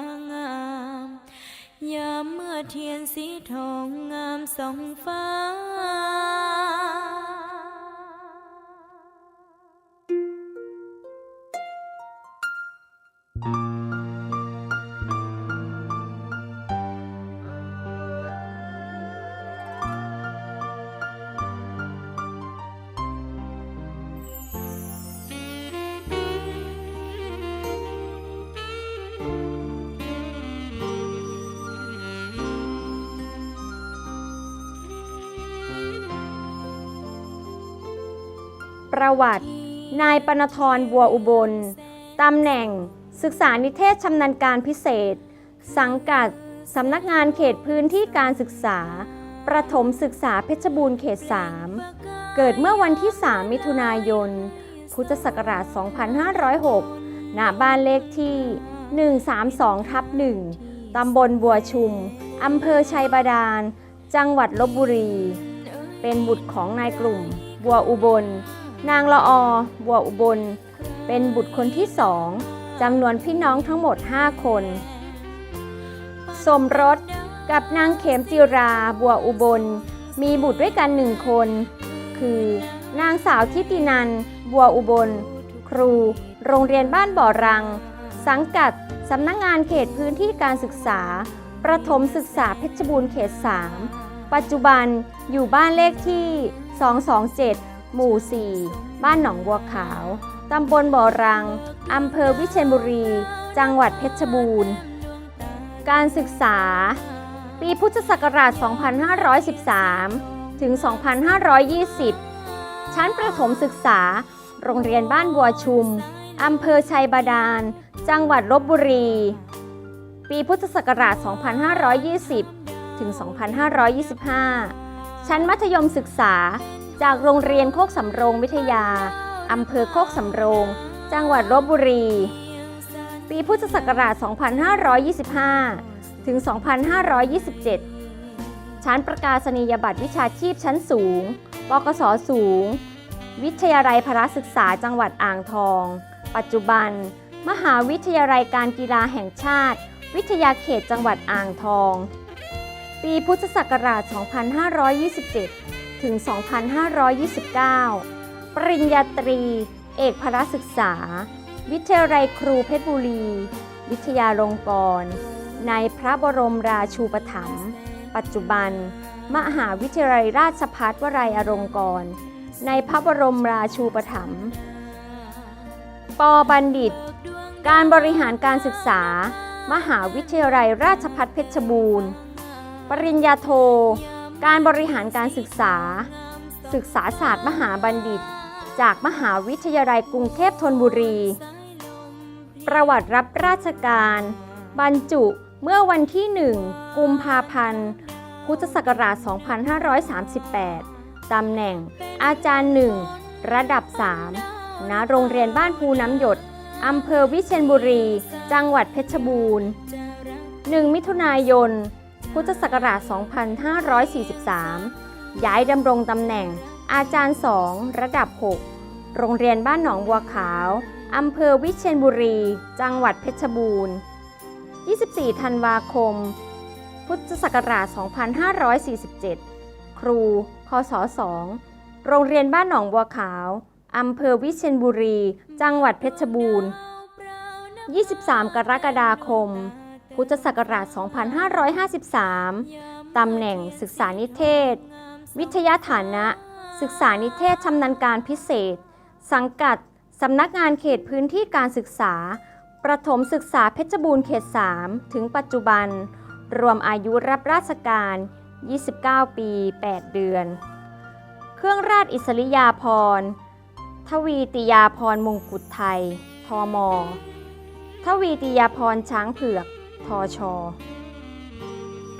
างามยามเมื่อเทียนสีทองงามสองฟ้า ประวัติ นายปนทรบัวอุบล ตำแหน่ง ศึกษานิเทศชำนาญการพิเศษ สังกัด สำนักงานเขตพื้นที่การศึกษา ประถมศึกษาเพชรบูรณ์เขต 3 เกิดเมื่อวันที่ 3 มิถุนายน พุทธศักราช 2506 ณ บ้านเลขที่ 132ทับ1ตำบลบัวชุม อำเภอชัยบาดาล จังหวัดลบบุรี เป็นบุตรของนายกลุ่ม บัวอุบล นางละออบัวอุบล เป็นบุตรคนที่สองจำนวนพี่น้องทั้งหมด 5 คน สมรสกับนางเขมจิราบัวอุบล มีบุตรด้วยกันหนึ่งคน คือนางสาวทิตินัน บัวอุบล ครู โรงเรียนบ้านบ่อรัง สังกัดสำนักงงานเขตพื้นที่การศึกษา ประถมศึกษาเพชรบูรณ์เขต 3 ปัจจุบันอยู่บ้านเลขที่ 227 หมู่ 4 บ้านหนองบัวขาว ตำบลบ่อรัง อำเภอวิเชียรบุรี จังหวัดเพชรบูรณ์ การศึกษา ปีพุทธศักราช 2513 ถึง 2520 ชั้นประถมศึกษา โรงเรียนบ้านบัวชุม อำเภอชัยบาดาล จังหวัดลบบุรี ปีพุทธศักราช 2520 ถึง 2525 ชั้นมัธยมศึกษา จากโรงเรียนโคกสำโรงวิทยา อำเภอโคกสำโรง จังหวัดลบบุรี ปีพุทธศักราช 2525 ถึง 2527 ชั้นประกาศนียบัตรวิชาชีพชั้นสูง ปกศสูง วิทยาลัยพระศึกษาจังหวัดอ่างทอง ปัจจุบัน มหาวิทยาลัยการกีฬาแห่งชาติ วิทยาเขตจังหวัดอ่างทอง ปีพุทธศักราช 2527 ถึง 2529 ปริญญาตรี เอกพระศึกษา วิทยาลัยครูเพชรบุรี วิทยาลงกรณ์ในพระบรมราชูปถัมภ์ปัจจุบัน มหาวิทยาลัยราชภัฏวลัยอลงกรณ์ในพระบรมราชูปถัมภ์ปบัณฑิต การบริหารการศึกษา มหาวิทยาลัยราชภัฏเพชรบูรณ์ ปริญญาโท การบริหารการศึกษา ศึกษาศาสตร์มหาบัณฑิต จากมหาวิทยาลัยกรุงเทพธนบุรี ประวัติรับราชการ บรรจุเมื่อวันที่ 1 กุมภาพันธ์ พุทธศักราช 2538 ตำแหน่ง อาจารย์ 1 ระดับ 3 ณ โรงเรียนบ้านภูน้ำหยด อำเภอวิเชียรบุรี จังหวัดเพชรบูรณ์ 1 มิถุนายน พุทธศักราช 2543 ย้ายดำรงตำแหน่ง อาจารย์ 2 ระดับ 6 โรงเรียนบ้านหนองบัวขาวอำเภอวิเชียรบุรี จังหวัดเพชรบูรณ์ 24 ธันวาคม พุทธศักราช 2547 ครู คศ 2 โรงเรียนบ้านหนองบัวขาวอำเภอวิเชียรบุรี จังหวัดเพชรบูรณ์ 23 กรกฎาคม พุทธศักราช 2553 ตำแหน่งศึกษานิเทศ วิทยาฐานะ ศึกษานิเทศชำนาญการพิเศษ สังกัดสำนักงานเขตพื้นที่การศึกษา ประถมศึกษาเพชรบูรณ์เขต 3 ถึงปัจจุบัน รวมอายุรับราชการ 29 ปี 8 เดือน เครื่องราชอิสริยาภรณ์ทวีติยาพรมงกุฎไทย ทม ทวีติยาพรช้างเผือก ทช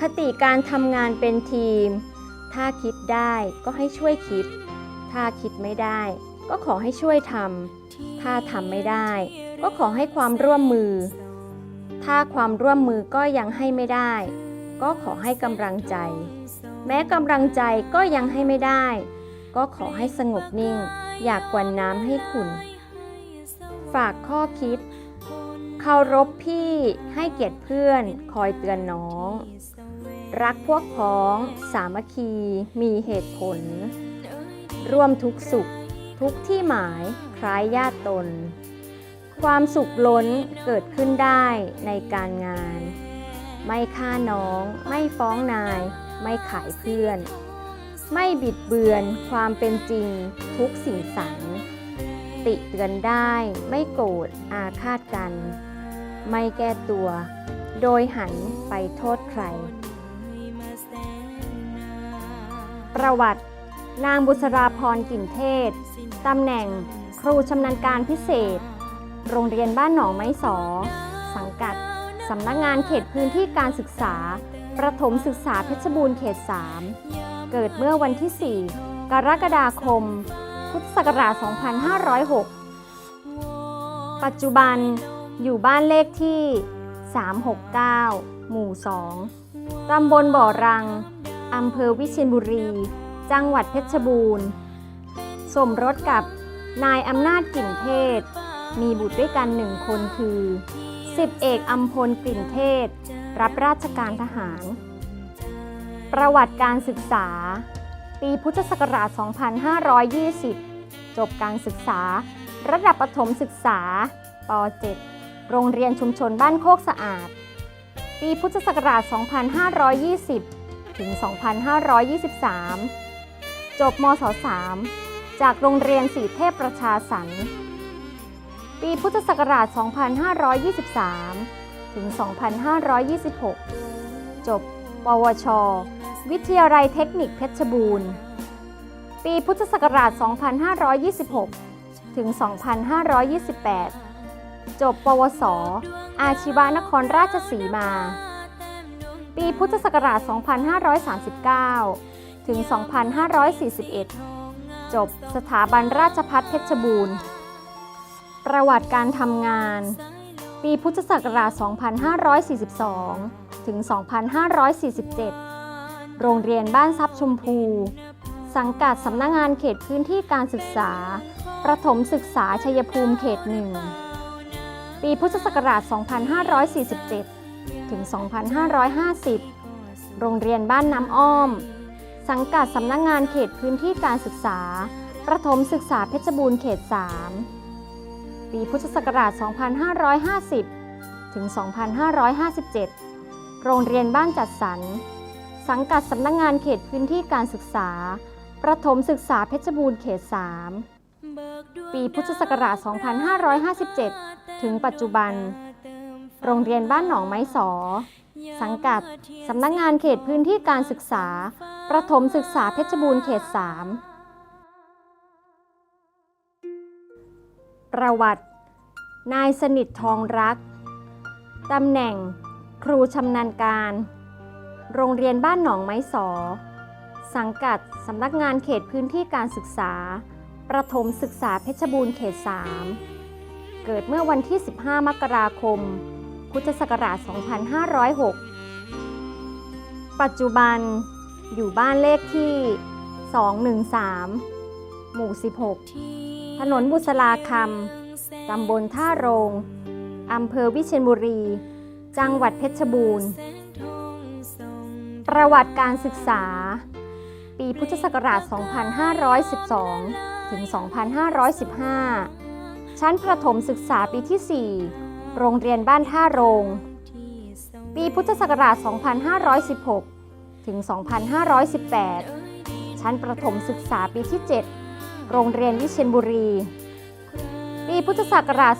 คติการทำงานเป็นทีม ถ้าคิดได้ก็ให้ช่วยคิด ถ้าคิดไม่ได้ ก็ขอให้ช่วยทำถ้าทำไม่ได้ ก็ขอให้ความร่วมมือ ถ้าความร่วมมือก็ยังให้ไม่ได้ ก็ขอให้กำลังใจ แม้กำลังใจก็ยังให้ไม่ได้ ก็ขอให้สงบนิ่ง อยากกวนน้ำให้ขุนฝากข้อคิด เคารพพี่ให้เกียรติเพื่อนคอยเตือนน้อง รักพวกพ้อง สามัคคีมีเหตุผล ร่วมทุกสุข ทุกที่หมายคล้ายญาติตน ความสุขล้นเกิดขึ้นได้ในการงาน ไม่ฆ่าน้อง ไม่ฟ้องนาย ไม่ขายเพื่อน ไม่บิดเบือนความเป็นจริงทุกสิ่งสันติเตือนได้ไม่โกรธอาฆาตกัน ไม่แก้ตัว โดยหันไปโทษใคร ประวัติ นางบุษราพรกิ่นเทศ ตำแหน่งครูชำนาญการพิเศษ โรงเรียนบ้านหนองไม้สอ สังกัด สำนักงานเขตพื้นที่การศึกษา ประถมศึกษาเพชรบูรณ์เขต 3 เกิดเมื่อวันที่ 4 กรกฎาคม พุทธศักราช 2506 ปัจจุบัน อยู่บ้านเลขที่ 369 หมู่ 2 ตำบลบ่อรัง อำเภอวิเชียรบุรี จังหวัดเพชรบูรณ์ สมรสกับนายอำนาจกลิ่นเทศ มีบุตรด้วยกันหนึ่งคนคือสิบเอกอัมพลกลิ่นเทศ รับราชการทหาร ประวัติการศึกษา ปีพุทธศักราช 2520 จบการศึกษา ระดับประถมศึกษาป .7 โรงเรียนชุมชนบ้านโคกสะอาด ปีพุทธศักราช 2520 ถึง 2523 จบมศ 3 จากโรงเรียนสีเทพประชาสรรค์ปีพุทธศักราช 2523 ถึง 2526 จบ ปวช วิทยาลัยเทคนิคเพชรบูรณ์ ปีพุทธศักราช 2526 ถึง 2528 จบ ปวส อาชีวานครราชสีมา ปีพุทธศักราช 2539 ถึง 2541 จบสถาบันราชพัฒเพชรบูรณ์ ประวัติการทำงาน ปีพุทธศักราช 2542 ถึง 2547 โรงเรียนบ้านทรัพย์ชมพู สังกัดสำนักงงานเขตพื้นที่การศึกษา ประถมศึกษาชัยภูมิเขตหนึ่ง ปีพุทธศักราช 2547 ถึง 2550 โรงเรียนบ้านน้ำอ้อม สังกัดสำนักงงานเขตพื้นที่การศึกษา ประถมศึกษาเพชรบูรณ์เขต 3 ปีพุทธศักราช 2550 ถึง 2557 โรงเรียนบ้านจัดสรร สังกัดสำนักงงานเขตพื้นที่การศึกษา ประถมศึกษาเพชรบูรณ์เขต 3 ปีพุทธศักราช 2557 ถึงปัจจุบัน โรงเรียนบ้านหนองไม้สอ สังกัด สำนักงานเขตพื้นที่การศึกษา ประถมศึกษาเพชรบูรณ์เขต 3 ประวัติ นายสนิททองรัก ตำแหน่ง ครูชำนาญการ โรงเรียนบ้านหนองไม้สอ สังกัด สำนักงานเขตพื้นที่การศึกษา ประถมศึกษาเพชรบูรณ์เขต 3 เกิดเมื่อวันที่ 15 มกราคม พุทธศักราช 2506 ปัจจุบันอยู่บ้านเลขที่ 213 หมู่ 16 ถนนบุษราคำ ตำบลท่าโรง อำเภอวิเชียรบุรี จังหวัดเพชรบูรณ์ ประวัติการศึกษา ปีพุทธศักราช 2512 ถึง 2515 ชั้นประถมศึกษาปีที่ 4 โรงเรียนบ้านท่าโรง ปีพุทธศักราช 2516 ถึง 2518 ชั้นประถมศึกษาปีที่ 7 โรงเรียนวิเชียรบุรี ปีพุทธศักราช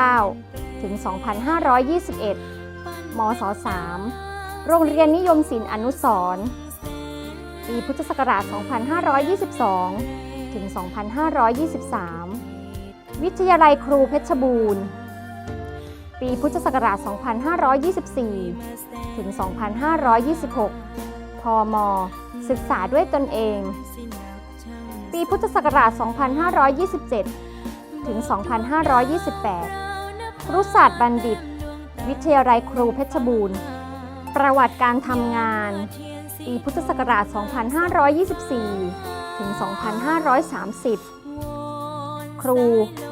2519 ถึง 2521 มศ 3 โรงเรียนนิยมศิลป์อนุสรณ์ปีพุทธศักราช 2522 ถึง 2523 วิทยาลัยครูเพชรบูรณ์ ปีพุทธศักราช 2524 ถึง 2526 พม ศึกษาด้วยตนเอง ปีพุทธศักราช 2527 ถึง 2528 ครุศาสตร์บัณฑิต วิทยาลัยครูเพชรบูรณ์ ประวัติการทำงานปีพุทธศักราช 2524 ถึง 2530 ครู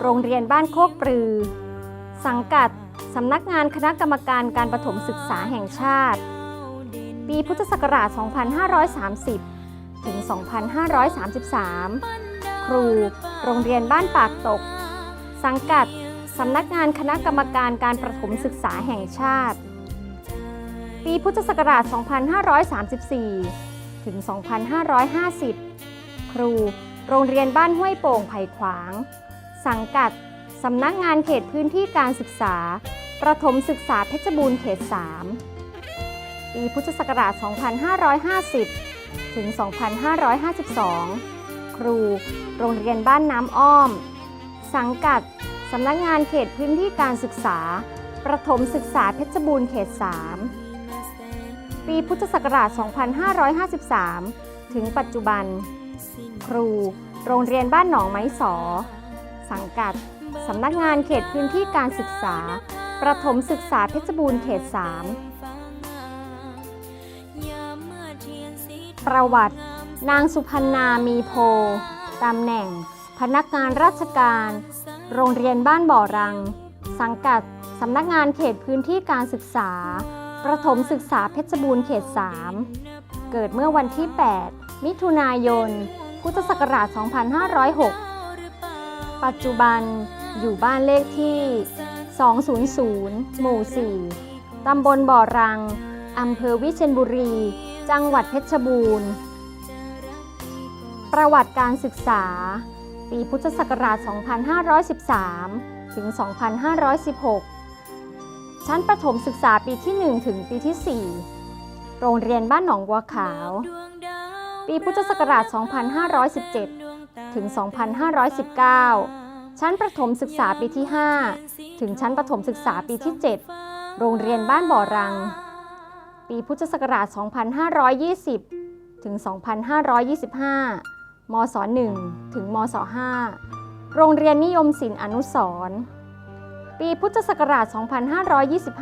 โรงเรียนบ้านโคกปรือ สังกัด สำนักงานคณะกรรมการการประถมศึกษาแห่งชาติ ปีพุทธศักราช 2530 ถึง 2533 ครู โรงเรียนบ้านปากตก สังกัด สำนักงานคณะกรรมการการประถมศึกษาแห่งชาติ ปีพุทธศักราช 2534 ถึง 2550 ครู โรงเรียนบ้านห้วยโป่งไผ่ขวาง สังกัดสำนักงานเขตพื้นที่การศึกษา ประถมศึกษาเพชรบูรณ์เขต 3 ปีพุทธศักราช 2550 ถึง 2552 ครู โรงเรียนบ้านน้ำอ้อม สังกัดสำนักงานเขตพื้นที่การศึกษา ประถมศึกษาเพชรบูรณ์เขต 3 ปีพุทธศักราช 2553 ถึงปัจจุบัน รู โรงเรียนบ้านหนองไม้สอ สังกัด สำนักงานเขตพื้นที่การศึกษา ประถมศึกษาเพชรบูรณ์เขต 3 ประวัติ นางสุพรรณามีโพตำแหน่ง พนักงานราชการ โรงเรียนบ้านบ่อรัง สังกัด สำนักงานเขตพื้นที่การศึกษา ประถมศึกษาเพชรบูรณ์เขต 3 เกิดเมื่อวันที่ 8 มิถุนายน พุทธศักราช 2506 ปัจจุบันอยู่บ้านเลขที่ 200 หมู่ 4 ตำบลบ่อรัง อำเภอวิเชียรบุรี จังหวัดเพชรบูรณ์ ประวัติการศึกษา ปีพุทธศักราช 2513 ถึง 2516 ชั้นประถมศึกษาปีที่ 1 ถึงปีที่ 4 โรงเรียนบ้านหนองบัวขาว ปีพุทธศักราช 2517 ถึง 2519 ชั้นประถมศึกษาปีที่ 5 ถึงชั้นประถมศึกษาปีที่ 7 โรงเรียนบ้านบ่อรัง ปีพุทธศักราช 2520 ถึง 2525 มศ 1 ถึงมศ 5 โรงเรียนนิยมศิลป์อนุสรปีพุทธศักราช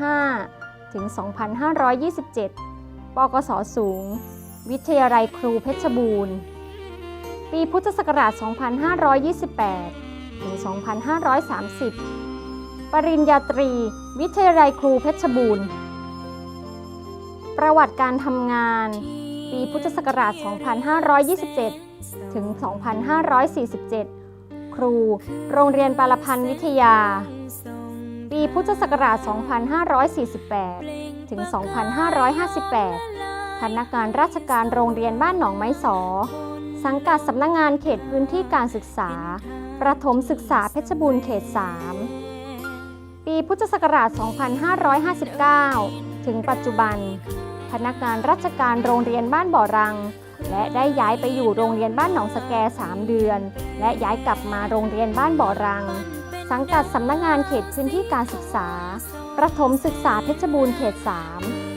2525 ถึง 2527 ปกศสูง วิทยาลัยครูเพชรบูรณ์ ปีพุทธศักราช 2528 ถึง 2530 ปริญญาตรี วิทยาลัยครูเพชรบูรณ์ ประวัติการทำงาน ปีพุทธศักราช 2527 ถึง 2547 ครู โรงเรียนปารพันธ์วิทยา ปีพุทธศักราช 2548 ถึง 2558 พนักงานราชการโรงเรียนบ้านหนองไม้สอ สังกัดสำนักงงานเขตพื้นที่การศึกษา ประถมศึกษาเพชรบูรณ์เขต 3 ปีพุทธศักราช 2559 ถึงปัจจุบัน พนักงานราชการโรงเรียนบ้านบ่อรัง และได้ย้ายไปอยู่โรงเรียนบ้านหนองสแก 3 เดือน และย้ายกลับมาโรงเรียนบ้านบ่อรัง สังกัดสำนักงานเขตพื้นที่การศึกษา ประถมศึกษาเพชรบูรณ์เขต 3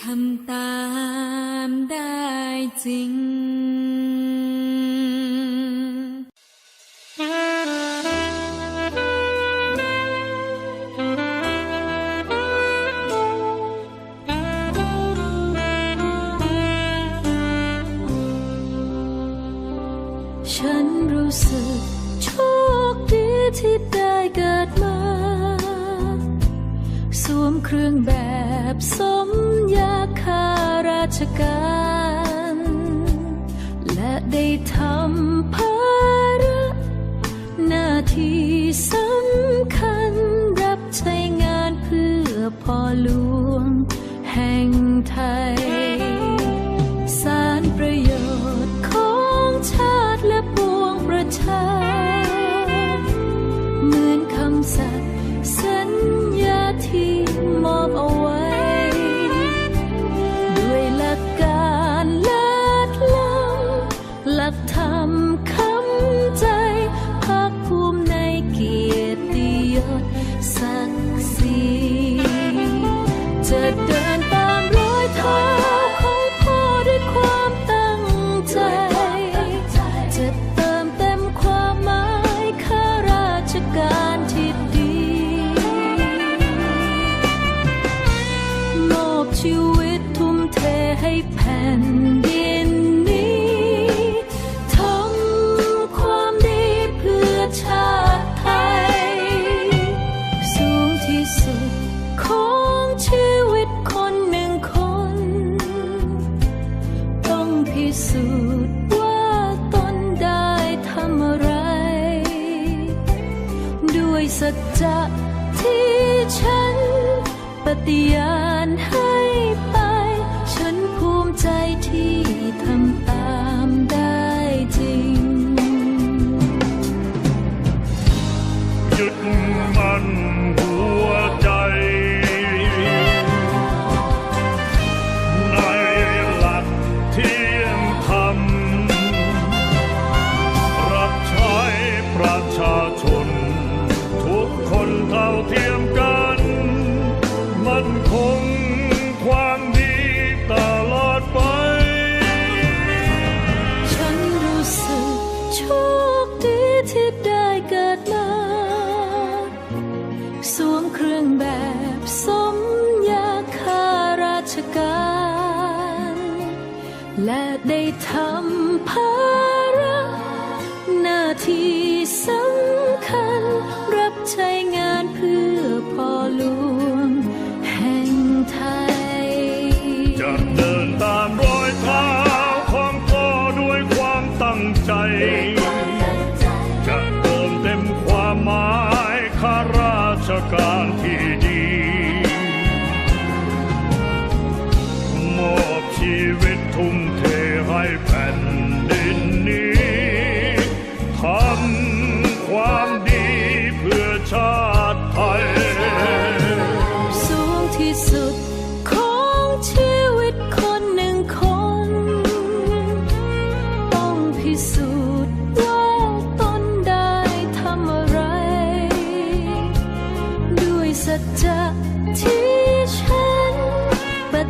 ทำตามได้จริง ฉันรู้สึกโชคดีที่ได้เกิดมา สวมเครื่องแบบสมยาคาราชการ และได้ทำภาระหน้าที่สำคัญรับใช้งานเพื่อพ่อหลวง จะที่ฉันปฏิญา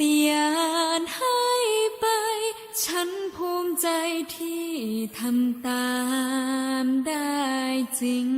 ฏิญาณให้ไป ฉันภูมิใจที่ทำตามได้จริง